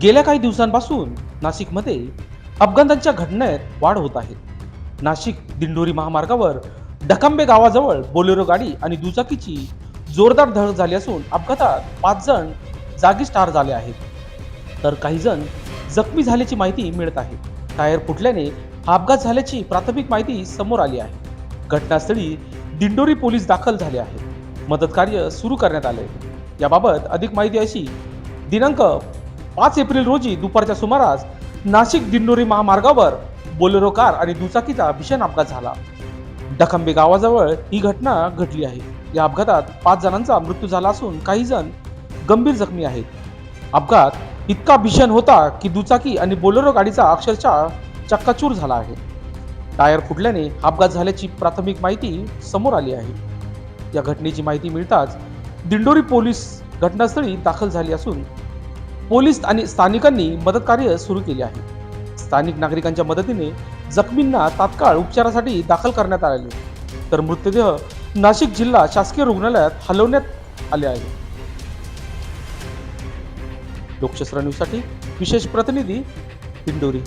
गेल्या काही दिवसांपासून नाशिकमध्ये अपघातांच्या घटनेत वाढ होत आहे. नाशिक दिंडोरी महामार्गावर डकांबे गावाजवळ बोलेरो गाडी आणि दुचाकीची जोरदार धडक झाली असून अपघातात पाच जण जागीच ठार झाले आहेत. तर काही जण जखमी झाल्याची माहिती मिळत आहे. टायर फुटल्याने हा अपघात झाल्याची प्राथमिक माहिती समोर आली आहे. घटनास्थळी दिंडोरी पोलीस दाखल झाले आहेत. मदत कार्य सुरू करण्यात आले याबाबत अधिक माहिती अशी दिनांक पाच एप्रिल रोजी दुपारच्या सुमारास नाशिक दिंडोरी महामार्गावर बोलेरो कार आणि दुचाकीचा भीषण अपघात झाला. डखंबे गावाजवळ ही घटना घडली आहे. या अपघातात पाच जणांचा मृत्यू झाला असून काही जण गंभीर जखमी आहेत. अपघात इतका भीषण होता की दुचाकी आणि बोलेरो गाडीचा अक्षरशः चक्काचूर झाला आहे. टायर फुटल्याने अपघात झाल्याची प्राथमिक माहिती समोर आली आहे. या घटनेची माहिती मिळताच दिंडोरी पोलीस घटनास्थळी दाखल झाली असून पोलीस आणि स्थानिकांनी मदत कार्य सुरू केले आहे. स्थानिक नागरिकांच्या मदतीने जखमींना तात्काळ उपचारासाठी दाखल करण्यात आले तर मृतदेह नाशिक जिल्हा शासकीय रुग्णालयात हलवण्यात आले आहे. लोकशस्त्र न्यूजसाठी विशेष प्रतिनिधी दिंडोरी